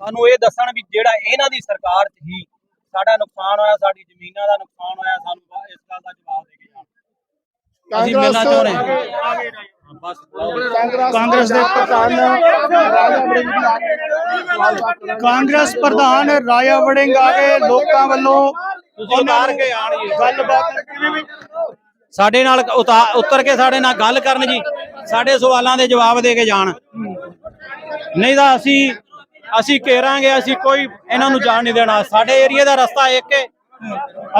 ਸਾਨੂੰ ਇਹ ਦੱਸਣ ਵੀ ਜਿਹੜਾ ਇਹਨਾਂ ਦੀ ਸਰਕਾਰ 'ਚ ਹੀ ਸਾਡਾ ਨੁਕਸਾਨ ਹੋਇਆ ਸਾਡੀ ਜ਼ਮੀਨਾਂ ਦਾ ਨੁਕਸਾਨ ਹੋਇਆ ਸਾਨੂੰ ਇਸ ਗੱਲ ਦਾ ਜਵਾਬ ਦੇ ਕੇ ਜਾਣ। ਅਸੀਂ ਮਿਲਣਾ ਚਾਹੁੰਦੇ ਹਾਂ। ਬਸ। ਕਾਂਗਰਸ ਦੇ ਪ੍ਰਧਾਨ ਕਾਂਗਰਸ ਪ੍ਰਧਾਨ ਰਾਜਾ ਵੜਿੰਗ ਆ ਕੇ ਲੋਕਾਂ ਵੱਲੋਂ ਤੁਸੀਂ ਉਤਾਰ ਕੇ ਆਣਗੇ ਗੱਲਬਾਤ ਸਾਡੇ ਨਾਲ ਉਤਾ- ਉਤਰ ਕੇ ਸਾਡੇ ਨਾਲ ਗੱਲ ਕਰਨ ਜੀ। ਸਾਡੇ ਸਵਾਲਾਂ ਦੇ ਜਵਾਬ ਦੇ ਕੇ ਜਾਣ। ਨਹੀਂ ਤਾਂ ਅਸੀਂ ਅਸੀਂ ਘੇਰਾਂਗੇ, ਅਸੀਂ ਕੋਈ ਇਹਨਾਂ ਨੂੰ ਜਾਣ ਨਹੀਂ ਦੇਣਾ। ਸਾਡੇ ਏਰੀਆ ਦਾ ਰਸਤਾ ਇੱਕ ਹੈ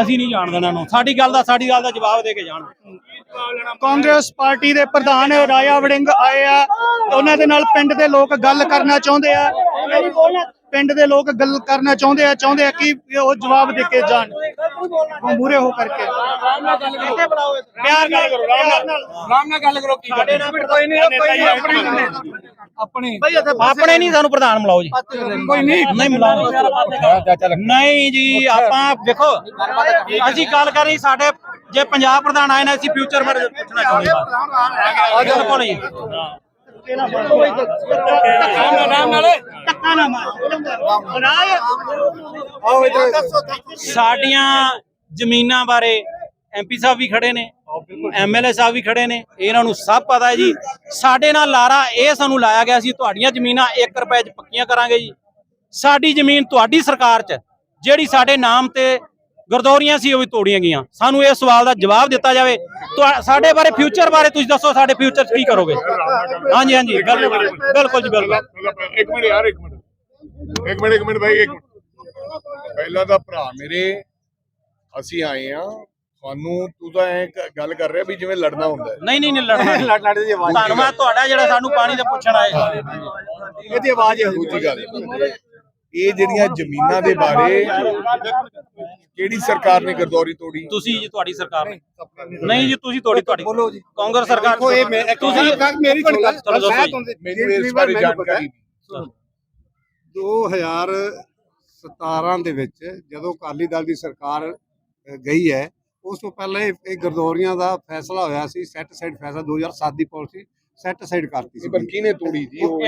ਅਸੀਂ ਨਹੀਂ ਜਾਣ ਦੇਣਾ ਨੂੰ। ਸਾਡੀ ਗੱਲ ਦਾ, ਸਾਡੀ ਗੱਲ ਦਾ ਜਵਾਬ ਦੇ ਕੇ ਜਾਣ। ਕਾਂਗਰਸ ਪਾਰਟੀ ਦੇ ਪ੍ਰਧਾਨ ਰਾਜਾ ਵੜਿੰਗ ਆਏ ਆ। ਉਹਨਾਂ ਦੇ ਨਾਲ ਪਿੰਡ ਦੇ ਲੋਕ ਗੱਲ ਕਰਨਾ ਚਾਹੁੰਦੇ ਆ। ਪਿੰਡ ਦੇ ਲੋਕ ਗੱਲ ਕਰਨਾ ਚਾਹੁੰਦੇ ਆ ਚਾਹੁੰਦੇ ਆ ਕਿ ਉਹ ਜਵਾਬ ਦੇ ਕੇ ਜਾਣ। ਮੂਰੇ ਹੋ ਕਰਕੇ। ਪਿਆਰ ਨਾਲ ਕਰੋ ਰਾਮ ਨਾਲ। ਰਾਮ ਨਾਲ ਗੱਲ ਕਰੋ ਕੀ ਸਾਡੇ ਨਾਲ ਕੋਈ ਨਹੀਂ ਕੋਈ ਨਹੀਂ ਆਪਣੀ ਆਪਣੀ ਆਪਣੇ। ਨਹੀਂ ਸਾਨੂੰ ਪ੍ਰਧਾਨ ਮਿਲਾਓ ਜੀ। ਕੋਈ ਨਹੀਂ। ਨਹੀਂ। ਮਿਲਾਓ। ਨਹੀਂ ਜੀ ਆਪਾਂ ਦੇਖੋ ਅਸੀਂ ਗੱਲ ਕਰ ਰਹੀ ਸਾਡੇ ਜੇ ਪੰਜਾਬ ਪ੍ਰਧਾਨ ਆਏ ਨੇ ਅਸੀਂ ਫਿਊਚਰ ਬਾਰੇ ਪੁੱਛਣਾ ਚਾਹੁੰਦੇ ਹਾਂ। ਬਿਲਕੁਲ ਜੀ। ਰਾਮ ਨਾਲ ਟੱਕਾ ਨਾ ਮਾਰ ਰਾਜ ਸਾਡੀਆਂ ਜ਼ਮੀਨਾਂ ਬਾਰੇ ਐਮਪੀ ਸਾਹਿਬ ਵੀ ਖੜੇ ਨੇ ਐਮਐਲਏ ਸਾਹਿਬ ਵੀ ਖੜੇ ਨੇ, ਇਹਨਾਂ ਨੂੰ ਸਭ ਪਤਾ ਹੈ ਜੀ। ਸਾਡੇ ਨਾਲ ਲਾਰਾ ਇਹ ਸਾਨੂੰ ਲਾਇਆ ਗਿਆ ਸੀ, ਤੁਹਾਡੀਆਂ ਜ਼ਮੀਨਾਂ 1 ਰੁਪਏ 'ਚ ਪੱਕੀਆਂ ਕਰਾਂਗੇ ਜੀ। ਸਾਡੀ ਜ਼ਮੀਨ ਤੁਹਾਡੀ ਸਰਕਾਰ 'ਚ, ਜਿਹੜੀ ਸਾਡੇ ਨਾਮ ਤੇ ਗਰਦੌਰੀਆਂ ਸੀ ਉਹ ਵੀ ਤੋੜੀਆਂ ਗਈਆਂ। ਸਾਨੂੰ ਇਸ ਸਵਾਲ ਦਾ ਜਵਾਬ ਦਿੱਤਾ ਜਾਵੇ। ਸਾਡੇ ਬਾਰੇ ਫਿਊਚਰ ਬਾਰੇ ਤੁਸੀਂ ਦੱਸੋ ਸਾਡੇ ਫਿਊਚਰ 'ਚ ਕੀ ਕਰੋਗੇ? ਹਾਂਜੀ ਹਾਂਜੀ ਬਿਲਕੁਲ ਜੀ ਬਿਲਕੁਲ। ਇੱਕ ਮਿੰਟ ਯਾਰ ਇੱਕ ਮਿੰਟ। ਇੱਕ ਮਿੰਟ ਇੱਕ ਮਿੰਟ ਭਾਈ ਇੱਕ ਮਿੰਟ। ਪਹਿਲਾਂ ਤਾਂ ਭਰਾ ਮੇਰੇ ਅਸੀਂ ਆਏ ਆ ਤੁਹਾਨੂੰ ਤੂੰ ਤਾਂ ਐ ਗੱਲ ਕਰ ਰਿਹਾ ਵੀ ਜਿਵੇਂ ਲੜਨਾ ਹੁੰਦਾ ਨਹੀਂ ਨਹੀਂ ਨਹੀਂ ਲੜਨਾ ਲੜ ਲੜ ਦੀ ਆਵਾਜ਼। ਧੰਨਵਾਦ ਤੁਹਾਡਾ ਜਿਹੜਾ ਸਾਨੂੰ ਪਾਣੀ ਦਾ ਪੁੱਛਣ ਆਏ। ਇਹਦੀ ਆਵਾਜ਼ ਹੈ ਦੂਜੀ ਗੱਲ। ਇਹ ਜਿਹੜੀਆਂ ਜ਼ਮੀਨਾਂ ਦੇ ਬਾਰੇ ਕਿਹੜੀ ਸਰਕਾਰ ਨੇ ਗਰਦੌਰੀ ਤੋੜੀ? ਤੁਸੀਂ ਜੀ ਤੁਹਾਡੀ ਸਰਕਾਰ ਨੇ। ਨਹੀਂ ਜੀ ਤੁਸੀਂ ਤੁਹਾਡੀ ਤੁਹਾਡੀ ਬੋਲੋ ਜੀ। ਕਾਂਗਰਸ ਸਰਕਾਰ ਦੇਖੋ, ਇਹ ਮੈਂ- ਤੁਸੀਂ ਮੇਰੀ ਮੈਨੂੰ ਇਸ ਬਾਰੇ ਜਾਣਕਾਰੀ ਨਹੀਂ। 2017 ਦੇ ਵਿੱਚ ਜਦੋਂ ਅਕਾਲੀ ਦਲ ਦੀ ਸਰਕਾਰ ਗਈ ਹੈ ਉਸ ਤੋਂ ਪਹਿਲਾਂ ਇਹ ਗਰਦੌਰੀਆਂ ਦਾ ਫੈਸਲਾ ਹੋਇਆ ਸੀ ਸੈੱਟ ਸਾਈਡ ਫੈਸਲਾ 2007 ਦੀ ਪਾਲਿਸੀ ਸੈੱਟ ਸਾਈਡ ਕਰਤੀ ਸੀ ਪਰ ਕਿਹਨੇ ਤੋੜੀ ਜੀ? ਉਹ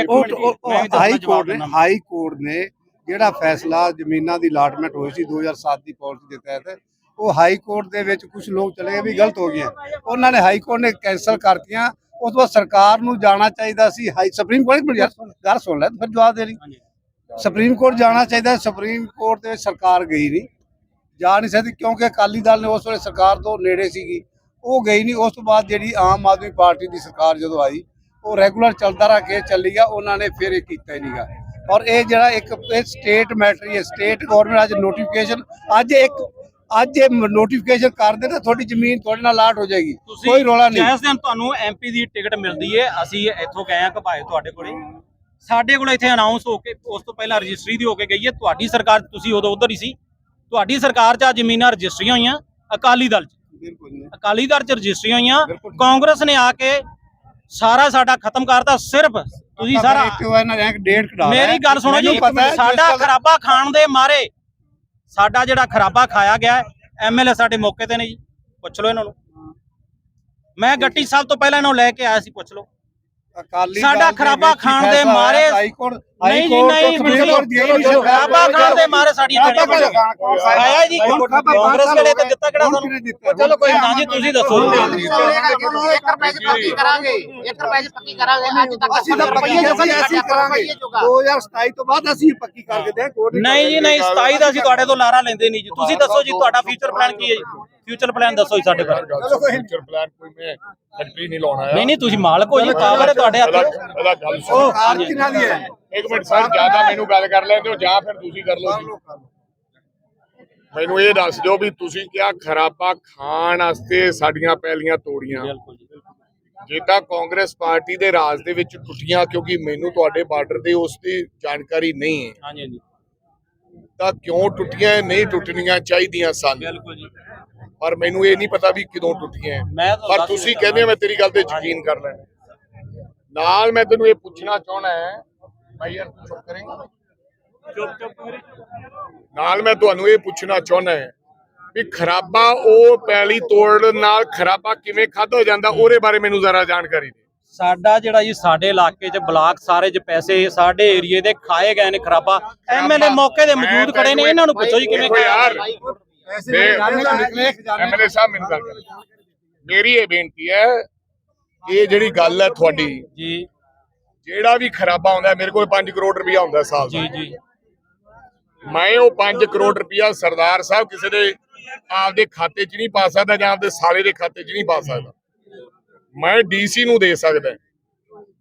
ਹਾਈ ਕੋਰਟ ਨੇ। ਹਾਈ ਕੋਰਟ ਨੇ ਜਿਹੜਾ ਫੈਸਲਾ ਜ਼ਮੀਨਾਂ ਦੀ ਅਲਾਟਮੈਂਟ ਹੋਈ ਸੀ 2007 ਦੀ ਪਾਲਿਸੀ ਦੇ ਤਹਿਤ ਉਹ ਹਾਈ ਕੋਰਟ ਦੇ ਵਿੱਚ ਕੁਝ ਲੋਕ ਚਲੇ ਗਏ ਵੀ ਗਲਤ ਹੋ ਗਈਆਂ। ਉਹਨਾਂ ਨੇ ਹਾਈ ਕੋਰਟ ਨੇ ਕੈਂਸਲ ਕਰਤੀਆਂ ਉਸ ਤੋਂ ਬਾਅਦ ਸਰਕਾਰ ਨੂੰ ਜਾਣਾ ਚਾਹੀਦਾ ਸੀ ਹਾਈ ਸੁਪਰੀਮ ਕੋਰਟ ਯਾਰ ਗੱਲ ਸੁਣ ਲੈ ਫਿਰ ਜਵਾਬ ਦੇ ਲਈ। ਸੁਪਰੀਮ ਕੋਰਟ ਜਾਣਾ ਚਾਹੀਦਾ ਸੁਪਰੀਮ ਕੋਰਟ ਦੇ ਵਿੱਚ ਸਰਕਾਰ ਗਈ ਨਹੀਂ। ਜਾ ਨਹੀਂ ਸਕਦੀ ਕਿਉਂਕਿ ਅਕਾਲੀ ਦਲ ਨੇ ਉਸ ਵੇਲੇ ਸਰਕਾਰ ਤੋਂ ਨੇੜੇ ਸੀਗੀ। ਉਹ ਗਈ ਨਹੀਂ ਉਸ ਤੋਂ ਬਾਅਦ ਜਿਹੜੀ ਆਮ ਆਦਮੀ ਪਾਰਟੀ ਦੀ ਸਰਕਾਰ ਜਦੋਂ ਆਈ ਉਹ ਰੈਗੂਲਰ ਚੱਲਦਾ ਰਹਾ ਕੇ ਚੱਲੀ ਗਿਆ ਉਹਨਾਂ ਨੇ ਫਿਰ ਇਹ ਕੀਤਾ ਹੀ ਨਹੀਂਗਾ ਔਰ ਇਹ ਜਿਹੜਾ ਇੱਕ ਇਹ ਸਟੇਟ ਮੈਟਰ ਹੈ ਸਟੇਟ ਗਵਰਨਮੈਂਟ ਅੱਜ ਨੋਟੀਫਿਕੇਸ਼ਨ ਅੱਜ ਇੱਕ ਅੱਜ ਇਹ ਨੋਟੀਫਿਕੇਸ਼ਨ ਕਰ ਦੇ ਤਾਂ ਤੁਹਾਡੀ ਜ਼ਮੀਨ ਤੁਹਾਡੇ ਨਾਲ ਲਾਟ ਹੋ ਜਾਏਗੀ ਕੋਈ ਰੋਲਾ ਨਹੀਂ। ਜਿਸ ਦਿਨ ਤੁਹਾਨੂੰ ਐਮਪੀ ਦੀ ਟਿਕਟ ਮਿਲਦੀ ਹੈ ਅਸੀਂ ਇੱਥੋਂ ਗਏ ਆ ਘਪਾਏ ਤੁਹਾਡੇ ਕੋਲੇ। ਸਾਡੇ ਕੋਲ ਇੱਥੇ ਅਨਾਉਂਸ ਹੋ ਕੇ ਉਸ ਤੋਂ ਪਹਿਲਾਂ ਰਜਿਸਟਰੀ ਦੀ ਹੋ ਕੇ ਗਈ ਹੈ ਤੁਹਾਡੀ ਸਰਕਾਰ ਤੁਸੀਂ ਉਦੋਂ ਉਧਰ ਹੀ ਸੀ। ਤੁਹਾਡੀ ਸਰਕਾਰ 'ਚ ਆ ਜ਼ਮੀਨਾਂ ਰਜਿਸਟਰੀਆਂ ਹੋਈਆਂ ਅਕਾਲੀ ਦਲ 'ਚ। ਬਿਲਕੁਲ ਨਹੀਂ। ਅਕਾਲੀ ਦਲ 'ਚ ਰਜਿਸਟਰੀਆਂ ਹੋਈਆਂ ਕਾਂਗਰਸ ਨੇ ਆ ਕੇ ਸਾਰਾ ਸਾਡਾ ਖਤਮ ਕਰਤਾ ਸਿਰਫ ਤੁਸੀਂ ਸਾਰਾ ਇੱਕ ਵਾਰ ਨਾ ਰੈਂਕ ਡੇਟ ਕਢਾ। ਮੇਰੀ ਗੱਲ ਸੁਣੋ ਜੀ ਸਾਡਾ ਖਰਾਬਾ ਖਾਣ ਦੇ ਮਾਰੇ। ਸਾਡਾ ਜਿਹੜਾ ਖਰਾਬਾ ਖਾਇਆ ਗਿਆ ਐਮਐਲਏ ਸਾਡੇ ਮੌਕੇ ਤੇ ਨੇ ਜੀ। ਪੁੱਛ ਲਓ ਇਹਨਾਂ ਨੂੰ। ਮੈਂ ਗੱਟੀ ਸਾਹਿਬ ਤੋਂ ਪਹਿਲਾਂ ਇਹਨਾਂ ਨੂੰ ਲੈ ਕੇ ਆਇਆ ਸੀ ਪੁੱਛ ਲਓ। ਅਕਾਲੀ ਸਾਡਾ ਖਰਾਬਾ ਖਾਣ ਦੇ ਮਾਰੇ- ਹਾਈ ਕੋਰਟ ਨਹੀਂ ਜੀ, ਨਹੀਂ, ਬਿਲਕੁਲ। ਖਰਾਬਾ ਖਾਣ ਦੇ ਮਾਰੇ ਖਾਇਆ? ਖਾਇਆ ਜੀ ਕਾਂਗਰਸ ਵੇਲੇ ਤਾਂ ਦਿੱਤਾ ਕਿਹੜਾ ਸਾਨੂੰ? ਚਲੋ ਕੋਈ ਨਾ ਜੀ ਤੁਸੀਂ ਦੱਸੋ। ਜੀ ਇੱਕ ਰੁਪਏ ਚ ਪੱਕੀ ਕਰਾਂਗੇ। ਇੱਕ ਰੁਪਏ ਚ ਪੱਕੀ ਕਰਾਂਗੇ। ਅੱਜ ਤੱਕ ਅਸੀਂ ਤਾਂ ਪੱਕੀ ਜੈਸੀ ਐਸੀ ਕਰਾਂਗੇ। 2027 ਤੋਂ ਬਾਅਦ ਅਸੀਂ ਪੱਕੀ ਕਰਕੇ ਦੇ ਨਹੀਂ ਜੀ ਨਹੀਂ 27 ਦਾ ਅਸੀਂ ਤੁਹਾਡੇ ਤੋਂ ਲਾਰਾ ਲੈਂਦੇ ਨਹੀਂ ਜੀ। ਤੁਸੀਂ ਦੱਸੋ ਜੀ ਤੁਹਾਡਾ ਫਿਊਚਰ ਪਲਾਨ ਕੀ ਹੈ ਜੀ? ਫਿਊਚਰ ਪਲਾਨ ਦੱਸੋ ਜੀ ਸਾਡੇ ਬਾਰੇ। ਫਿਊਚਰ ਪਲਾਨ ਕੋਈ ਮੈਂ ਫੈਕਟਰੀ ਨਹੀਂ ਲਾਉਣਾ ਨਹੀਂ ਨਹੀਂ ਤੁਸੀਂ ਮਾਲਕ ਹੋ ਜੀ ਪਾਵਰ ਹੈ ਤੁਹਾਡੇ ਹੱਥ। ਇਹਦਾ ਗੱਲ ਸੁਣੋ। ਕਾਰ ਕਿਨਾਂ ਦੀ ਹੈ? ਇੱਕ ਮਿੰਟ ਸਰ ਜ਼ਿਆਦਾ ਮੈਨੂੰ ਗੱਲ ਕਰ ਲੈਂਦੇ ਹੋ ਜਾਂ ਫਿਰ ਤੁਸੀਂ ਕਰ ਲਓ ਜੀ। ਮੈਨੂੰ ਇਹ ਦੱਸ ਦਿਓ ਵੀ ਤੁਸੀਂ ਕਿਹਾ ਖਰਾਬਾ ਖਾਣ ਵਾਸਤੇ ਸਾਡੀਆਂ ਪਹਿਲੀਆਂ ਤੋੜੀਆਂ। ਜੀ। ਜਿੱਦਾਂ ਕਾਂਗਰਸ ਪਾਰਟੀ ਦੇ ਰਾਜ ਦੇ ਵਿੱਚ ਟੁੱਟੀਆਂ ਕਿਉਂਕਿ ਮੈਨੂੰ ਤੁਹਾਡੇ ਬਾਰਡਰ ਦੇ ਉਸ ਦੀ ਜਾਣਕਾਰੀ ਨਹੀਂ ਹੈ। ਹਾਂਜੀ ਹਾਂਜੀ। ਤਾਂ ਕਿਉਂ ਟੁੱਟੀਆਂ ਨਹੀਂ ਟੁੱਟਣੀਆਂ ਚਾਹੀਦੀਆਂ ਸਨ? ਬਿਲਕੁਲ ਜੀ। ਪਰ ਮੈਨੂੰ ਇਹ ਨਹੀਂ ਪਤਾ ਵੀ ਕਦੋਂ ਟੁੱਟੀਆਂ ਪਰ ਤੁਸੀਂ ਕਹਿੰਦੇ ਮੈਂ ਤੇਰੀ ਗੱਲ ਤੇ ਯਕੀਨ ਕਰ ਲੈਣਾ। ਨਾਲ ਮੈਂ ਤੈਨੂੰ ਇਹ ਪੁੱਛਣਾ ਚਾਹਣਾ ਹੈ ਭਾਈ ਯਾਰ ਤੂੰ ਚੁੱਪ ਕਰੇਂਗਾ ਨਾਲ ਮੈਂ ਤੁਹਾਨੂੰ ਇਹ ਪੁੱਛਣਾ ਚਾਹਣਾ ਹੈ ਵੀ ਖਰਾਬਾ ਉਹ ਪੈਲੀ ਤੋੜਨ ਨਾਲ ਖਰਾਬਾ ਕਿਵੇਂ ਖਾਦਾ ਜਾਂਦਾ ਉਹਦੇ ਬਾਰੇ ਮੈਨੂੰ ਜ਼ਰਾ ਜਾਣਕਾਰੀ ਦੇ। ਸਾਡਾ ਜਿਹੜਾ ਜੀ ਸਾਡੇ ਇਲਾਕੇ 'ਚ ਬਲਾਕ ਸਾਰੇ 'ਚ ਪੈਸੇ ਸਾਡੇ ਏਰੀਏ ਦੇ ਖਾਏ ਗਏ ਨੇ ਖਰਾਬਾ। ਐਮਐਲਏ ਮੌਕੇ ਦੇ ਮੌਜੂਦ ਖੜੇ ਨੇ ਇਹਨਾਂ ਨੂੰ ਪੁੱਛੋ ਜੀ ਕਿਵੇਂ ਦੇਖੋ ਯਾਰ ਯਾਰ ਐਮਐਲਏ ਸਾਹਿਬ ਮੈਨੂੰ ਗੱਲ ਕਰੋ। ਮੇਰੀ ਇਹ ਬੇਨਤੀ ਹੈ ਇਹ ਜਿਹੜੀ ਗੱਲ ਹੈ ਤੁਹਾਡੀ ਜੀ। ਜਿਹੜਾ ਵੀ ਖਰਾਬਾ ਆਉਂਦਾ ਮੇਰੇ ਕੋਲ 5 ਕਰੋੜ ਰੁਪਇਆ ਹੁੰਦਾ ਸਾਲ ਦਾ। ਜੀ ਜੀ। ਮੈਂ ਉਹ 5 ਕਰੋੜ ਰੁਪਇਆ ਸਰਦਾਰ ਸਾਹਿਬ ਕਿਸੇ ਦੇ ਆਪਦੇ ਖਾਤੇ 'ਚ ਨਹੀਂ ਪਾ ਸਕਦਾ ਜਾਂ ਆਪਦੇ ਸਾਲੇ ਦੇ ਖਾਤੇ 'ਚ ਨਹੀਂ ਪਾ ਸਕਦਾ। ਮੈਂ ਡੀਸੀ ਨੂੰ ਦੇ ਸਕਦਾ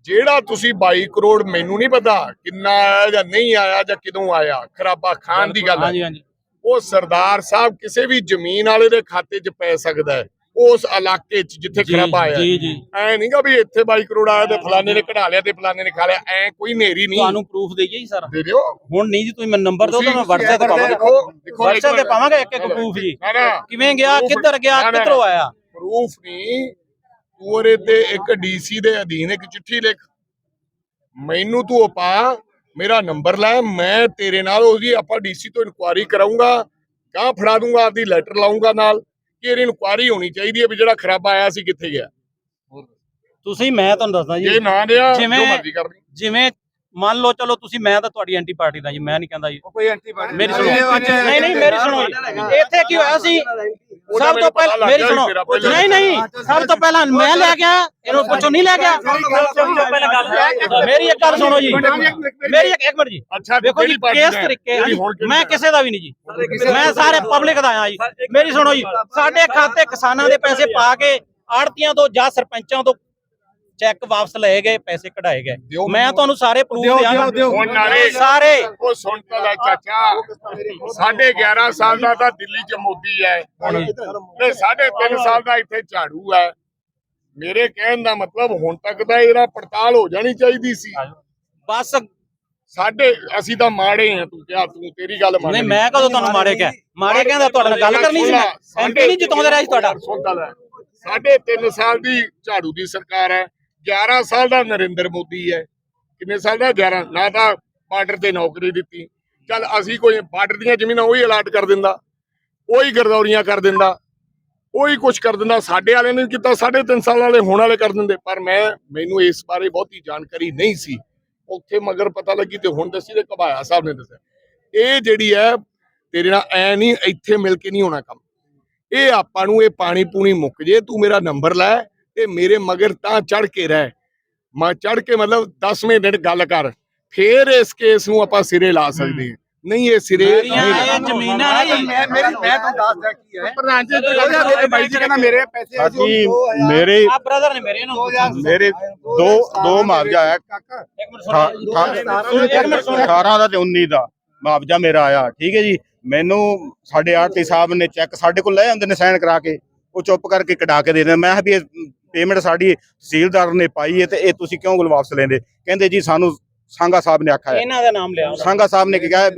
ਜਿਹੜਾ ਤੁਸੀਂ 22 ਕਰੋੜ ਮੈਨੂੰ ਨਹੀਂ ਪਤਾ ਕਿੰਨਾ ਆਇਆ ਜਾਂ ਨਹੀਂ ਆਇਆ ਜਾਂ ਕਿਦੋਂ ਆਇਆ ਖਰਾਬਾ ਖਾਨ ਦੀ ਗੱਲ ਹਾਂਜੀ ਹੈ ਹਾਂਜੀ। ਉਹ ਸਰਦਾਰ ਸਾਹਿਬ ਕਿਸੇ ਵੀ ਜ਼ਮੀਨ ਵਾਲੇ ਦੇ ਖਾਤੇ 'ਚ ਪੈ ਸਕਦਾ ਹੈ ਉਸ ਇਲਾਕੇ 'ਚ ਜਿੱਥੇ ਖਰਾਬਾ ਆਇਆ। ਜੀ ਜੀ। ਐ ਨਹੀਂਗਾ ਵੀ ਇੱਥੇ 22 ਕਰੋੜ ਆਇਆ ਤੇ ਫਲਾਣੇ ਨੇ ਕਢਾ ਲਿਆ ਤੇ ਫਲਾਣੇ ਨੇ ਖਾ ਲਿਆ ਐ ਕੋਈ ਨੇਰੀ ਨਹੀਂ ਤੁਹਾਨੂੰ ਪ੍ਰੂਫ ਦੇਈਏ ਜੀ ਸਰ। ਦੇ ਦਿਓ। ਹੁਣ ਨਹੀਂ ਜੀ ਤੁਸੀਂ ਮੈਨੂੰ ਨੰਬਰ ਦਿਓ ਤਾਂ ਮੈਂ WhatsApp ਤੇ ਪਾਵਾਂਗਾ। ਦੇਖੋ ਦੇਖੋ WhatsApp ਤੇ ਪਾਵਾਂਗਾ ਇੱਕ ਇੱਕ ਪ੍ਰੂਫ ਜੀ ਕਿਵੇਂ ਗਿਆ ਕਿੱਧਰ ਗਿਆ ਕਿੱਧਰੋਂ ਆਇਆ? ਪ੍ਰੂਫ ਨਹੀਂ ਤੂੰ ਉਹਦੇ ਤੇ ਇੱਕ ਡੀਸੀ ਦੇ ਅਧੀਨ ਇੱਕ ਚਿੱਠੀ ਲਿਖ। ਮੈਨੂੰ ਤੂੰ ਪਾ ਮੇਰਾ ਨੰਬਰ ਲੈ ਮੈਂ ਤੇਰੇ ਨਾਲ ਉਹਦੀ ਆਪਾਂ ਡੀਸੀ ਤੋਂ ਇਨਕੁਆਰੀ ਕਰਾਉਂਗਾ ਕਹਾਂ ਫੜਾ ਦੂੰਗਾ ਆਪਦੀ ਲੈਟਰ ਲਾਉਂਗਾ ਨਾਲ ਕਿ ਇਹਦੀ ਇਨਕੁਆਰੀ ਹੋਣੀ ਚਾਹੀਦੀ ਹੈ ਵੀ ਜਿਹੜਾ ਖਰਾਬਾ ਆਇਆ ਸੀ ਕਿੱਥੇ ਗਿਆ। ਤੁਸੀਂ ਮੈਂ ਤੁਹਾਨੂੰ ਦੱਸਦਾ ਜੇ ਜੀ ਨਾ ਜੋ ਮਰਜ਼ੀ ਲਈ। ਜਿਵੇਂ ਮੰਨ ਲਓ ਚਲੋ ਤੁਸੀਂ ਮੈਂ ਤਾਂ ਤੁਹਾਡੀ ਐਂਟੀ ਪਾਰਟੀ ਦਾ ਜੀ ਮੈਂ ਨਹੀਂ ਕਹਿੰਦਾ ਜੀ। ਕੋਈ ਐਂਟੀਬਾਡੀ ਮੇਰੀ ਸੁਣੋ। ਨਹੀਂ ਨਹੀਂ ਮੇਰੀ ਸੁਣੋ ਜੀ। ਇੱਥੇ ਕੀ ਹੋਇਆ ਸੀ ਸਭ ਤੋਂ ਪਹਿਲਾਂ ਮੇਰੀ ਸੁਣੋ। ਨਹੀਂ ਨਹੀਂ। ਸਭ ਤੋਂ ਪਹਿਲਾਂ ਮੈਂ ਲੈ ਗਿਆ ਇਹਨੂੰ ਪੁੱਛੋ ਨਹੀਂ ਲੈ ਗਿਆ। ਮੇਰੀ ਇੱਕ ਗੱਲ ਸੁਣੋ ਜੀ। ਮੇਰੀ ਇੱਕ ਇੱਕ ਮਿੰਟ ਜੀ। ਅੱਛਾ ਵੇਖੋ ਜੀ ਪਾਰਟੀ ਕਿਸ? ਤਰੀਕੇ ਮੈਂ? ਕਿਸੇ ਦਾ ਵੀ ਨਹੀਂ ਜੀ। ਮੈਂ ਸਾਰੇ ਪਬਲਿਕ ਦਾ ਆਇਆ ਜੀ। ਮੇਰੀ ਸੁਣੋ ਜੀ ਸਾਡੇ ਖਾਤੇ ਕਿਸਾਨਾਂ ਦੇ ਪੈਸੇ ਪਾ ਕੇ ਆੜਤੀਆਂ ਤੋਂ ਜਾਂ ਸਰਪੰਚਾਂ ਤੋਂ ਚੈੱਕ ਵਾਪਸ ਲਏ ਗਏ ਪੈਸੇ ਕਢਾਏ ਗਏ। ਮੈਂ। ਤੁਹਾਨੂੰ ਸਾਰੇ ਪ੍ਰੂਫ ਦਿਆਂਗਾ ਸਾਰੇ। ਉਹ ਸੁਣ ਤਾਂ ਲੈ ਚਾਚਾ। ਸਾਢੇ 11 ਸਾਲ ਦਾ ਤਾਂ ਦਿੱਲੀ ਚ ਮੋਦੀ ਹੈ। ਤੇ ਸਾਢੇ 3 ਸਾਲ ਦਾ ਇੱਥੇ ਝਾੜੂ ਹੈ। ਮੇਰੇ ਕਹਿਣ ਦਾ ਮਤਲਬ ਹੁਣ ਤੱਕ ਤਾਂ ਇਹਦਾ ਪੜਤਾਲ ਹੋ ਜਾਣੀ ਚਾਹੀਦੀ ਸੀ। ਬਸ। ਸਾਡੇ ਅਸੀਂ ਤਾਂ ਮਾੜੇ ਆ ਤੂੰ ਕਿਹਾ ਤੂੰ ਤੇਰੀ ਗੱਲ ਮੰਨ ਨਹੀਂ। ਮੈਂ ਕਦੋਂ ਤੁਹਾਨੂੰ ਮਾਰੇ ਕਿਹਾ? ਮਾਰੇ ਕਹਿੰਦਾ ਤੁਹਾਡੇ ਨਾਲ ਗੱਲ ਕਰਨੀ ਸੀ ਮੈਂ। ਐਮਪੀ ਨਹੀਂ ਜਿਤਾਉਂਦੇ ਰਿਹਾ ਸੀ ਤੁਹਾਡਾ? ਸਾਢੇ 3 ਸਾਲ ਦੀ ਝਾੜੂ ਦੀ ਸਰਕਾਰ ਹੈ। 11 ਸਾਲ ਦਾ ਨਰਿੰਦਰ ਮੋਦੀ ਹੈ। ਕਿੰਨੇ ਸਾਲ ਦਾ? 11 ਨਾ ਤਾਂ ਬਾਰਡਰ ਤੇ ਨੌਕਰੀ ਦਿੱਤੀ। ਚੱਲ ਅਸੀਂ ਕੋਈ ਬਾਰਡਰ ਦੀਆਂ ਜ਼ਮੀਨਾਂ ਉਹੀ ਅਲਾਟ ਕਰ ਦਿੰਦਾ। ਉਹੀ ਗਰਦੌਰੀਆਂ ਕਰ ਦਿੰਦਾ। ਉਹੀ ਕੁਝ ਕਰ ਦਿੰਦਾ। ਸਾਡੇ ਵਾਲੇ ਨੇ ਕੀਤਾ, ਸਾਢੇ 3 ਸਾਲ ਵਾਲੇ ਹੁਣ ਵਾਲੇ ਕਰ ਦਿੰਦੇ। ਪਰ ਮੈਂ, ਮੈਨੂੰ ਇਸ ਬਾਰੇ ਬਹੁਤੀ ਜਾਣਕਾਰੀ ਨਹੀਂ ਸੀ। ਉੱਥੇ ਮਗਰ ਪਤਾ ਲੱਗੀ ਤੇ ਹੁਣ ਦੱਸੀ ਤੇ ਕਬਾਇਆ ਸਾਹਿਬ ਨੇ ਦੱਸਿਆ। ਇਹ ਜਿਹੜੀ ਹੈ, ਤੇਰੇ ਨਾਲ ਐ ਨਹੀਂ, ਇੱਥੇ ਮਿਲ ਕੇ ਨਹੀਂ ਹੋਣਾ ਕੰਮ। ਇਹ ਆਪਾਂ ਨੂੰ ਇਹ ਪਾਣੀ ਪੂਣੀ ਮੁੱਕ ਜੇ, ਤੂੰ ਮੇਰਾ ਨੰਬਰ ਲੈ। ਤੇ ਮੇਰੇ ਮਗਰ ਤਾਂ ਚੜ ਕੇ ਰਹਿ। ਮੈਂ ਚੜ ਕੇ ਮਤਲਬ 10ਵੇਂ ਦਿਨ ਗੱਲ ਕਰ ਫੇਰ ਇਸ ਕੇਸ ਨੂੰ ਆਪਾਂ ਸਿਰੇ ਲਾ ਸਕਦੇ ਹਾਂ। ਨਹੀਂ ਇਹ ਸਿਰੇ ਇਹ। ਜ਼ਮੀਨਾਂ ਮੈਂ ਮੇਰੀ ਮੈਂ ਤੁਹਾਨੂੰ ਦੱਸਦਾ ਕੀ ਹੈ। ਪ੍ਰਧਾਨ ਜੀ ਤੁਸੀਂ ਬਾਈ ਜੀ ਕਹਿੰਦਾ ਮੇਰੇ ਪੈਸੇ ਸਾਡੀ ਮੇਰੇ ਆ ਬ੍ਰਦਰ ਨੇ ਮੇਰੇ ਨੂੰ ਮੇਰੇ ਦੋ ਦੋ ਮੁਆਵਜ਼ਾ ਆਇਆ ਇੱਕ ਮਿੰਟ ਸੁਣੋ ਜੀ। ਇੱਕ ਮਿੰਟ 18 ਦਾ ਤੇ 19 ਦਾ ਮੁਆਵਜ਼ਾ ਮੇਰਾ ਆਇਆ ਠੀਕ ਹੈ ਜੀ। ਮੈਨੂੰ ਸਾਡੇ ਆਰਤੀ ਸਾਹਿਬ ਨੇ ਚੈੱਕ ਸਾਡੇ ਕੋਲ ਲੈ ਆਉਂਦੇ ਨੇ ਸਾਈਨ ਕਰਾ ਕੇ ਉਹ ਚੁੱਪ ਕਰਕੇ ਕਢਾ ਕੇ ਦੇ ਦਿੰਦੇ ਮੈਂ ਕਿਹਾ ਵੀ ਇਹ ਪੇਮੈਂਟ ਸਾਡੀ ਤਹਿਸੀਲਦਾਰ ਨੇ ਪਾਈ ਹੈ ਤੇ ਇਹ ਤੁਸੀਂ ਕਿਉਂ ਵਾਪਸ ਲੈਂਦੇ? ਕਹਿੰਦੇ ਜੀ ਸਾਨੂੰ ਸੰਘਾ ਸਾਹਿਬ ਨੇ ਆਖਿਆ ਇਹਨਾਂ ਦਾ ਨਾਮ ਲਿਆ ਸੰਘਾ ਸਾਹਿਬ ਨੇ ਕਿਹਾ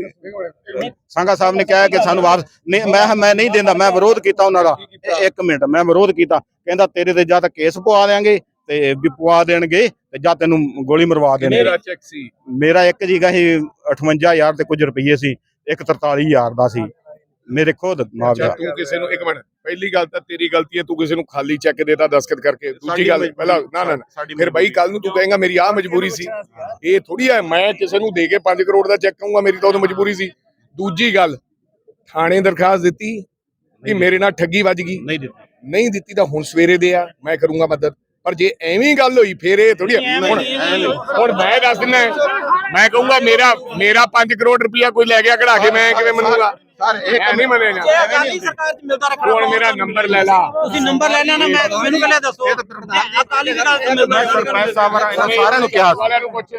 ਸੰਘਾ ਸਾਹਿਬ ਨੇ ਕਿਹਾ ਕਿ ਸਾਨੂੰ ਵਾਪਸ ਨਹੀਂ ਮੈਂ ਮੈਂ ਨਹੀਂ ਦਿੰਦਾ ਮੈਂ ਵਿਰੋਧ ਕੀਤਾ ਉਹਨਾਂ ਦਾ। ਇੱਕ ਮਿੰਟ ਮੈਂ ਵਿਰੋਧ ਕੀਤਾ। ਕਹਿੰਦਾ ਤੇਰੇ ਤੇ ਜਾਂ ਤਾਂ ਕੇਸ ਪਵਾ ਦੇਾਂਗੇ ਤੇ ਵੀ ਪਵਾ ਦੇਣਗੇ ਤੇ ਜਾਂ ਤੈਨੂੰ ਗੋਲੀ ਮਰਵਾ ਦੇਣਗੇ। ਮੇਰਾ ਚੈੱਕ ਸੀ? ਮੇਰਾ ਇੱਕ ਜੀਗਾ ਸੀ 58000 ਤੇ ਕੁਝ ਰੁਪਏ ਸੀ ਇੱਕ 43000 ਦਾ ਸੀ। ਮੇਰੇ ਖੁਦ ਮੁਆਵਜ਼ਾ। ਤੂੰ ਕਿਸੇ ਨੂੰ ਇੱਕ ਮਿੰਟ ਪਹਿਲੀ ਗੱਲ ਤਾਂ ਤੇਰੀ ਗਲਤੀ ਹੈ ਤੂੰ ਕਿਸੇ ਨੂੰ ਖਾਲੀ ਚੈੱਕ ਦੇਤਾ ਦਸਖਤ ਕਰਕੇ ਦੂਜੀ ਗੱਲ ਪਹਿਲਾਂ ਨਾ ਨਾ ਫਿਰ ਬਾਈ ਕੱਲ ਨੂੰ ਤੂੰ ਕਹੇਗਾ ਮੇਰੀ ਆਹ ਮਜਬੂਰੀ ਸੀ। ਇਹ ਥੋੜੀ ਹੈ ਮੈਂ ਕਿਸੇ ਨੂੰ ਦੇ ਕੇ 5 ਕਰੋੜ ਦਾ ਚੈੱਕ ਕਹੂੰਗਾ ਮੇਰੀ ਤਾਂ ਉਹ ਮਜਬੂਰੀ ਸੀ। ਦੂਜੀ ਗੱਲ ਥਾਣੇ ਦਰਖਾਸਤ ਦਿੱਤੀ ਕਿ ਮੇਰੇ ਨਾਲ ਠੱਗੀ ਵੱਜ ਗਈ। ਨਹੀਂ ਦਿੱਤਾ। ਨਹੀਂ ਦਿੱਤੀ ਤਾਂ ਹੁਣ ਸਵੇਰੇ ਦੇ ਆ ਮੈਂ ਕਰੂੰਗਾ ਮਦਦ। ਪਰ ਜੇ ਐਵੇਂ ਹੀ ਗੱਲ ਹੋਈ ਫਿਰ ਇਹ ਥੋੜੀ ਹੁਣ। ਹੁਣ ਮੈਂ ਦੱਸ ਦਿੰਦਾ ਮੈਂ ਕਹੂੰਗਾ ਮੇਰਾ ਮੇਰਾ 5 ਕਰੋੜ ਰੁਪਇਆ ਕੋਈ ਲੈ ਗਿਆ ਕਢਾ ਕੇ ਮੈਂ ਕਿਵੇਂ ਮੰਨੂਗਾ? ਮੈਂ ਨਹੀਂ ਮੰਨੇਗਾ ਜੇ ਅਕਾਲੀ ਸਰਕਾਰ ਚ ਮਿਲਦਾ ਰੱਖਣਾ ਹੁਣ ਮੇਰਾ ਨੰਬਰ ਲੈ ਲਾ। ਤੁਸੀਂ ਨੰਬਰ ਲੈਣਾ ਨਾ ਮੈਂ ਮੈਨੂੰ ਪਹਿਲੇ ਦੱਸੋ। ਜੇ ਅਕਾਲੀ ਸਰਕਾਰ ਚ ਮਿਲਦਾ ਸਰਪੰਚ ਸਾਹਿਬ ਨੇ ਇਹਨਾਂ ਸਾਰਿਆਂ ਨੂੰ ਕਿਹਾ ਸੀ। ਵਾਲਿਆਂ ਨੂੰ ਪੁੱਛ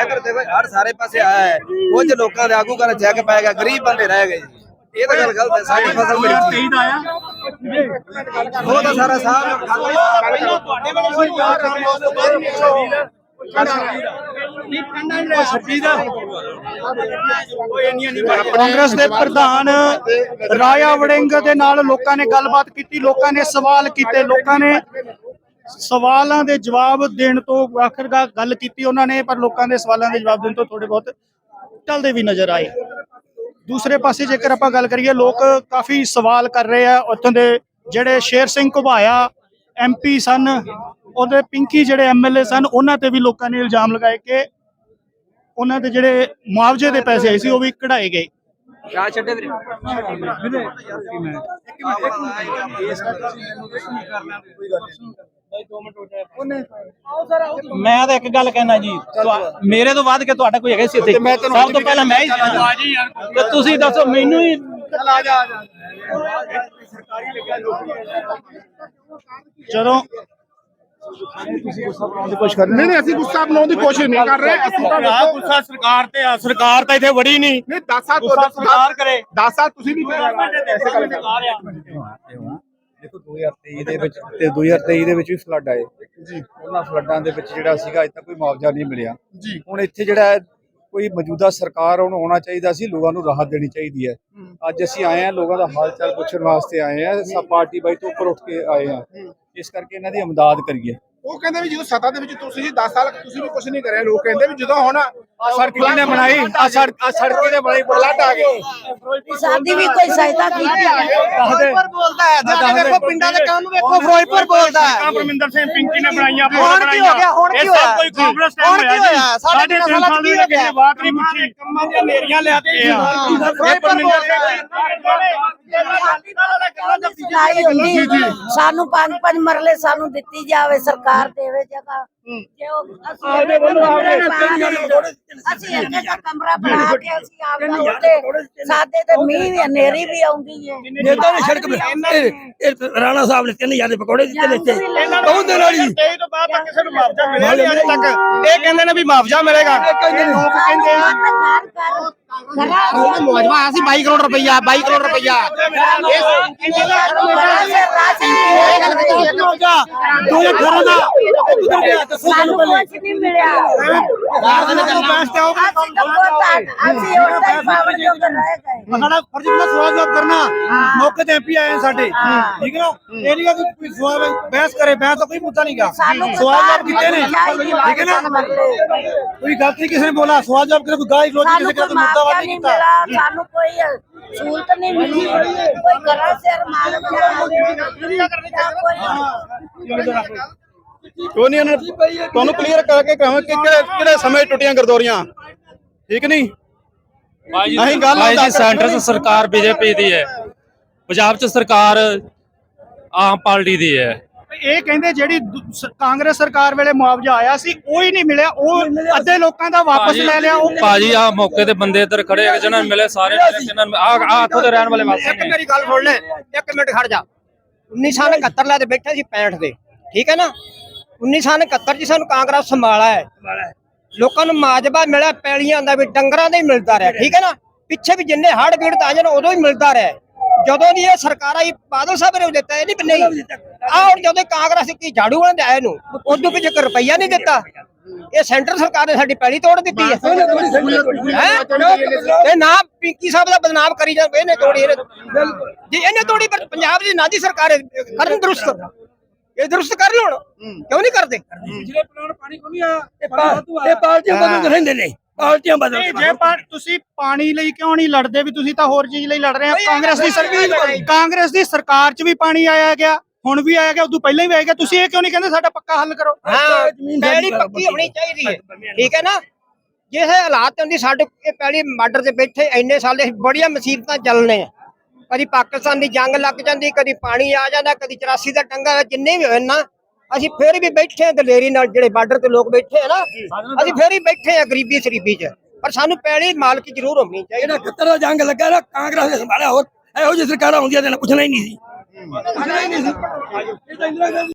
ਇਧਰ ਦੇਖੋ ਹਰ ਸਾਰੇ ਪਾਸੇ ਆਇਆ ਹੈ। ਕੁਝ ਲੋਕਾਂ ਦੇ ਆਗੂ ਕਰ ਚੈੱਕ ਪੈ ਗਿਆ ਗਰੀਬ ਬੰਦੇ ਰਹਿ ਗਏ ਇਹ ਤਾਂ ਗੱਲ ਗਲਤ ਹੈ ਸਾਡੀ ਫਸਲ ਮੇਰੀ ਉਹ ਤਾਂ ਸਾਰਾ ਸਾਹਬ ਪਹਿਲਾਂ ਤੁਹਾਡੇ ਵੱਲੋਂ ਕੋਈ ਯਾਰ ਕੰਮ ਉਸ ਤੋਂ ਬਾਅਦ ਨਹੀਂ ਕਾਂਗਰਸ ਦੇ ਪ੍ਰਧਾਨ ਰਾਇਆ ਵੜਿੰਗ ਦੇ ਨਾਲ ਲੋਕਾਂ ਨੇ ਗੱਲਬਾਤ ਕੀਤੀ ਲੋਕਾਂ ਨੇ ਸਵਾਲ ਕੀਤੇ ਲੋਕਾਂ ਨੇ ਸਵਾਲਾਂ ਦੇ ਜਵਾਬ ਦੇਣ ਤੋਂ ਆਖਰਕਾਰ ਗੱਲ ਕੀਤੀ ਉਹਨਾਂ ਨੇ ਪਰ ਲੋਕਾਂ ਦੇ ਸਵਾਲਾਂ ਦੇ ਜਵਾਬ ਦੇਣ ਤੋਂ ਥੋੜੇ ਬਹੁਤ ਟਲਦੇ ਵੀ ਨਜ਼ਰ ਆਏ। ਦੂਸਰੇ ਪਾਸੇ ਜੇਕਰ ਆਪਾਂ ਗੱਲ ਕਰੀਏ ਲੋਕ ਕਾਫੀ ਸਵਾਲ ਕਰ ਰਹੇ ਆ ਉੱਥੋਂ ਦੇ ਜਿਹੜੇ ਸ਼ੇਰ ਸਿੰਘ ਘੁਬਾਇਆ ਐਮਪੀ ਸਨ ਉਹਦੇ ਪਿੰਕੀ ਜਿਹੜੇ ਐਮਐਲਏ ਸਨ ਉਹਨਾਂ ਤੇ ਵੀ ਲੋਕਾਂ ਨੇ ਇਲਜ਼ਾਮ ਲਗਾਏ ਕਿ ਉਹਨਾਂ ਦੇ ਜਿਹੜੇ ਮੁਆਵਜ਼ੇ ਦੇ ਪੈਸੇ ਆਏ ਸੀ ਉਹ ਵੀ ਕਢਾਏ ਗਏ। ਸ਼ਾਹ ਛੱਡੇ ਵੀਰੇ? ਮੈਂ ਤਾਂ ਇੱਕ ਗੱਲ ਕਹਿਣਾ ਜੀ ਮੇਰੇ ਤੋਂ ਵੱਧ ਕੇ ਤੁਹਾਡਾ ਕੋਈ ਹੈਗਾ ਸੀ ਇੱਥੇ? ਸਭ ਤੋਂ ਪਹਿਲਾਂ ਮੈਂ ਹੀ। ਤੇ ਤੁਸੀਂ ਦੱਸੋ ਮੈਨੂੰ ਹੀ। ਜਦੋਂ ਨਹੀਂ ਨਹੀਂ ਅਸੀਂ ਗੁੱਸਾ ਬਣਾਉਣ ਦੀ ਕੋਸ਼ਿਸ਼ ਨਹੀਂ ਕਰ ਰਹੇ। ਅਸੀਂ ਤਾਂ ਦੇਖੋ ਗੁੱਸਾ ਸਰਕਾਰ ਤੇ ਆ ਸਰਕਾਰ ਤਾਂ ਇੱਥੇ ਵੜੀ ਨਹੀਂ। ਨਹੀਂ 10 ਸਾਲ ਤੋਂ ਗੁੱਸਾ ਸਰਕਾਰ ਕਰੇ। 10 ਸਾਲ ਤੁਸੀਂ ਵੀ ਐਸੇ ਗੱਲ ਕਰ ਦੇਖੋ 2023 ਦੇ ਵਿੱਚ ਤੇ 2023 ਦੇ ਵਿੱਚ ਵੀ ਫਲੱਡ ਆਏ। ਜੀ। ਉਹਨਾਂ ਫਲੱਡਾਂ ਦੇ ਵਿੱਚ ਜਿਹੜਾ ਸੀਗਾ ਅਜੇ ਤੱਕ ਕੋਈ ਮੁਆਵਜ਼ਾ ਨਹੀਂ ਮਿਲਿਆ। ਜੀ। ਹੁਣ ਇੱਥੇ ਜਿਹੜਾ ਕੋਈ ਮੌਜੂਦਾ ਸਰਕਾਰ ਉਹਨੂੰ ਆਉਣਾ ਚਾਹੀਦਾ ਸੀ ਲੋਕਾਂ ਨੂੰ ਰਾਹਤ ਦੇਣੀ ਚਾਹੀਦੀ ਹੈ। ਅੱਜ ਅਸੀਂ ਆਏ ਹਾਂ ਲੋਕਾਂ ਦਾ ਹਾਲ ਚਾਲ ਪੁੱਛਣ ਵਾਸਤੇ ਆਏ ਹਾਂ ਸਭ ਪਾਰਟੀ ਬਾਈ ਤੋਂ ਉੱਪਰ ਉੱਠ ਕੇ ਆਏ ਹਾਂ। ਇਸ ਕਰਕੇ ਇਹਨਾਂ ਦੀ ਅਮਦਾਦ ਕਰੀਏ। ਉਹ ਕਹਿੰਦੇ ਵੀ ਜਦੋਂ ਸੱਤਾ ਦੇ ਵਿੱਚ ਤੁਸੀਂ ਜੀ 10 ਸਾਲ ਤੁਸੀਂ ਵੀ ਕੁਝ ਨਹੀਂ ਕਰਿਆ ਲੋਕ ਕਹਿੰਦੇ ਵੀ ਜਦੋਂ ਹੁਣ ਸੜਕ ਕਿਹਨੇ ਬਣਾਈ? ਆ ਸੜਕ ਆ ਸੜਕ ਕਿਹਨੇ ਬਣਾਈ? ਫਲੱਡ ਆ ਗਏ ਸਾਡੀ ਵੀ ਕੋਈ ਸਹਾਇਤਾ ਕੀਤੀ ਹੈ ਫਿਰੋਜ਼ਪੁਰ ਬੋਲਦਾ ਹੈ ਜਾ ਕੇ ਵੇਖੋ ਪਿੰਡਾਂ ਦੇ ਕੰਮ ਵੇਖੋ ਫਿਰੋਜ਼ਪੁਰ ਬੋਲਦਾ ਹੈ। ਪਰਮਿੰਦਰ ਸਿੰਘ ਪਿੰਕੀ ਨੇ ਬਣਾਈਆਂ ਹੁਣ ਕੀ ਹੋ ਗਿਆ? ਹੁਣ ਕੀ ਹੋਇਆ? ਕੋਈ ਕਾਂਗਰਸ ਕੀ ਹੋਇਆ? ਸਾਡੇ ਤਿੰਨ ਸਾਲਾਂ ਚ ਕੀ ਹੋ ਗਿਆ? ਬਾਤ ਨਹੀਂ ਪੁੱਛੀ। ਕੰਮਾਂ ਦੀਆਂ ਨੇਰੀਆਂ ਲਿਆਤੇ ਆ ਫਿਰੋਜ਼ਪੁਰ ਹੁੰਦੀ ਸਾਨੂੰ ਪੰਜ ਪੰਜ ਮਰਲੇ ਸਾਨੂੰ ਦਿੱਤੀ ਜਾਵੇ ਸਰਕਾਰ ਦੇਵੇ ਜਗ੍ਹਾ ਅਸੀਂ ਅਸੀਂ ਅੱਗੇ ਦਾ ਕਮਰਾ ਬਣਾ ਕੇ ਅਸੀਂ ਆਪਦਾ ਉੱਤੇ ਸਾਡੇ ਤੇ ਮੀਂਹ ਵੀ ਹਨੇਰੀ ਵੀ ਆਉਂਦੀ ਹੈ ਨੇਤਾ ਨੇ। ਸੜਕ ਇਹ ਇਹ ਰਾਣਾ ਸਾਹਿਬ ਨੇ 3000 ਦੇ ਪਕੌੜੇ ਦਿੱਤੇ ਨੇ ਇੱਥੇ। ਕੌਣ ਦੇਣ ਵਾਲੀ। ਤੇ ਤੋਂ ਬਾਅਦ ਤੱਕ ਕਿਸੇ ਨੂੰ ਮੁਆਵਜ਼ਾ ਮਿਲਿਆ ਨਹੀਂ ਅਜੇ ਤੱਕ। ਇਹ ਕਹਿੰਦੇ ਨੇ ਵੀ ਮੁਆਵਜ਼ਾ ਮਿਲੇਗਾ। ਲੋਕ ਕਹਿੰਦੇ ਆ ਉਹਨੇ ਮੁਆਵਜ਼ਾ ਆਇਆ ਸੀ 22 ਕਰੋੜ ਰੁਪਈਆ 22 ਕਰੋੜ ਰੁਪਈਆ। ਸਾਨੂੰ ਕੁਝ ਨਹੀਂ ਮਿਲਿਆ ਅਸੀਂ ਉਹ ਟਾਈਮ ਪਾਵਰ ਜੋ ਕਰ ਰਹੇ ਗਏ ਸਾਡਾ ਫਰਜ਼ ਬਣਾ ਸਵਾਲ ਜਵਾਬ ਕਰਨਾ ਮੌਕੇ ਤੇ ਐਮਪੀ ਆਏ ਨੇ ਸਾਡੇ ਹਾਂ। ਠੀਕ ਹੈ ਨਾ ਇਹ ਨਹੀਂ ਕਿ ਕੋਈ ਸਵਾਲ ਬਹਿਸ ਕਰੇ ਬਹਿਸ ਦਾ ਕੋਈ ਮੁੱਦਾ ਨਹੀਂ ਗਾ ਸਾਨੂੰ ਸਵਾਲ ਜਵਾਬ ਕੀਤੇ ਨੇ ਠੀਕ ਹੈ ਨਾ ਕੋਈ ਗਲਤੀ ਕਿਸੇ ਨੇ ਬੋਲਾ ਸਵਾਲ ਜਵਾਬ ਕਿਸੇ ਕੋਈ ਗਾਲੀ ਗਲੋਚ ਸਾਨੂੰ ਕਿਸੇ ਕੋਈ ਦਾ ਮੁੱਦਾ ਮਾਫੀਆ ਵਾਦ ਨਹੀਂ ਕੀਤਾ ਮਿਲਾ ਸਾਨੂੰ ਕੋਈ ਸਹੂਲਤ ਨਹੀਂ ਮਿਲੀ ਕੋਈ ਘਰਾਂ ਸਿਰ ਮਾਲਕ ਕੋਈ ਨਹੀਂ ਤੁਹਾਨੂੰ ਕਲੀਅਰ ਕਰਕੇ ਕਹਾਂ ਕਿ ਕਿਹੜੇ ਕਿਹੜੇ ਸਮੇਂ ਟੁੱਟੀਆਂ ਗਰਦੌਰੀਆਂ? ਠੀਕ ਨਹੀਂ? ਅਸੀਂ ਗੱਲ ਜੀ ਸੈਂਟਰ 'ਚ ਸਰਕਾਰ ਬੀਜੇਪੀ ਦੀ ਹੈ। ਪੰਜਾਬ 'ਚ ਸਰਕਾਰ ਆਮ ਪਾਰਟੀ ਦੀ ਹੈ। ਇਹ ਕਹਿੰਦੇ ਜਿਹੜੀ ਕਾਂਗਰਸ ਸਰਕਾਰ ਵੇਲੇ ਮੁਆਵਜ਼ਾ ਆਇਆ ਸੀ ਉਹ ਹੀ ਨਹੀਂ ਮਿਲਿਆ। ਉਹ ਅੱਧੇ ਲੋਕਾਂ ਦਾ ਵਾਪਸ ਲੈ ਲਿਆ ਉਹ ਭਾਜੀ ਆ ਮੌਕੇ ਤੇ ਬੰਦੇ ਇੱਧਰ ਖੜੇ ਆ ਜਿਹਨਾਂ ਨੂੰ ਮਿਲੇ ਸਾਰੇ ਜਿਹਨਾਂ ਨੂੰ ਆ ਆ ਇੱਥੋਂ ਦੇ ਰਹਿਣ ਵਾਲੇ ਵਾਸੀ ਇੱਕ ਮੇਰੀ ਗੱਲ ਸੁਣ ਲੈ ਇੱਕ ਮਿੰਟ ਖੜ ਜਾ। 1971 ਲੈ ਤੇ ਬੈਠੇ ਸੀ 65 ਦੇ। ਠੀਕ ਹੈ ਨਾ? 1971 ਚ ਸਾਨੂੰ ਕਾਂਗਰਸ ਸੰਭਾਲਾ ਹੈ। ਲੋਕਾਂ ਨੂੰ ਮਾਜਬਾ ਮਿਲਿਆ ਪੈਲੀਆਂ ਦਾ ਵੀ ਡੰਗਰਾਂ ਦਾ ਹੀ ਮਿਲਦਾ ਰਿਹਾ ਠੀਕ ਹੈ ਨਾ? ਪਿੱਛੇ ਵੀ ਜਿੰਨੇ ਹੜ ਪੀੜਤ ਆ ਜਾਣ ਉਦੋਂ ਹੀ ਮਿਲਦਾ ਰਿਹਾ। ਜਦੋਂ ਦੀ ਇਹ ਸਰਕਾਰ ਆਈ ਬਾਦਲ ਸਾਹਿਬ ਨੇ ਦਿੱਤਾ ਇਹ ਨਹੀਂ ਨਹੀਂ। ਆ ਹੁਣ ਜਦੋਂ ਕਾਂਗਰਸ ਕੀ ਝਾੜੂ ਵਾਲੇ ਆਏ ਨੂੰ ਉਦੋਂ ਪਿੱਛੇ ਇੱਕ ਰੁਪਈਆ ਨਹੀਂ ਦਿੱਤਾ ਇਹ ਸੈਂਟਰ ਸਰਕਾਰ ਨੇ ਸਾਡੀ ਪੈਲੀ ਤੋੜ ਦਿੱਤੀ ਹੈ। ਹੈਂ? ਇਹ ਨਾ ਪਿੰਕੀ ਸਾਹਿਬ ਦਾ ਬਦਨਾਮ ਕਰੀ ਜਾਂਦੇ ਇਹਨੇ ਤੋੜੀ ਇਹਨੇ ਜੇ ਇਹਨੇ ਤੋੜੀ ਪਰ ਪੰਜਾਬ ਦੀ ਨਾ ਦੀ ਸਰਕਾਰ ਹੈ, ਕਰਨ ਦਰੁਸਤ। ਇਹ ਦਰੁਸਤ ਕਰ ਲੈਣ ਕਿਉਂ ਨਹੀਂ ਕਰਦੇ? ਇਹ ਪਾਰਟੀਆਂ ਬਦਲ ਰਹਿੰਦੇ ਨੇ। ਪਾਰਟੀਆਂ ਬਦਲ ਨਹੀਂ ਜੇ ਪਾ- ਤੁਸੀਂ ਪਾਣੀ ਲਈ ਕਿਉਂ ਨਹੀਂ ਲੜਦੇ ਵੀ ਤੁਸੀਂ ਤਾਂ ਹੋਰ ਚੀਜ਼ ਲਈ ਲੜ ਰਹੇ ਆ? ਕਾਂਗਰਸ ਦੀ ਸਰਕਾਰ ਕਾਂਗਰਸ ਦੀ ਸਰਕਾਰ 'ਚ ਵੀ ਪਾਣੀ ਆਇਆ ਗਿਆ ਹੁਣ ਵੀ ਆਇਆ ਗਿਆ ਉਦੋਂ ਪਹਿਲਾਂ ਵੀ ਆਇਆ ਗਿਆ। ਤੁਸੀਂ ਇਹ ਕਿਉਂ ਨਹੀਂ ਕਹਿੰਦੇ ਸਾਡਾ ਪੱਕਾ ਹੱਲ ਕਰੋ? ਹਾਂ ਪੈਲੀ ਪੱਕੀ ਹੋਣੀ ਚਾਹੀਦੀ ਹੈ। ਠੀਕ ਹੈ ਨਾ? ਜਿਹੇ ਹਾਲਾਤ ਹੁੰਦੀ ਸਾਡੇ ਇਹ ਪੈਲੀ ਮਾਡਰ ਤੇ ਬੈਠੇ ਇੰਨੇ ਸਾਲ ਦੇ ਬੜੀਆਂ ਮੁਸੀਬਤਾਂ ਚੱਲਨੇ ਆ ਕਦੀ ਪਾਕਿਸਤਾਨ ਦੀ ਜੰਗ ਲੱਗ ਜਾਂਦੀ ਕਦੀ ਪਾਣੀ ਆ ਜਾਂਦਾ ਕਦੀ 84 ਦਾ ਟੰਗਾ ਜਿੰਨੇ ਵੀ ਹੋਏ ਨਾ ਅਸੀਂ ਫੇਰ ਵੀ ਬੈਠੇ ਆ ਦਲੇਰੀ ਨਾਲ ਜਿਹੜੇ ਬਾਰਡਰ ਤੇ ਲੋਕ ਬੈਠੇ ਆ ਨਾ ਅਸੀਂ ਫੇਰ ਹੀ ਬੈਠੇ ਆ ਗਰੀਬੀ ਸ਼ਰੀਬੀ 'ਚ। ਪਰ ਸਾਨੂੰ ਪੈਲੀ ਮਾਲਕੀ ਜ਼ਰੂਰ ਹੋਣੀ ਚਾਹੀਦੀ। ਜਿਹੜਾ 71 ਦਾ ਜੰਗ ਲੱਗਾ ਨਾ ਕਾਂਗਰਸ ਨੇ ਸੰਭਾਲਿਆ ਹੋਰ ਇਹੋ ਜਿਹੀ ਸਰਕਾਰਾਂ ਹੁੰਦੀਆਂ ਤੇ ਨਾ ਪੁੱਛਣਾ ਹੀ ਨਹੀਂ ਸੀ। ਪੁੱਛਣਾ ਹੀ ਨਹੀਂ ਸੀ। ਇਹ ਤਾਂ ਇੰਦਰਾ ਗਾਂਧੀ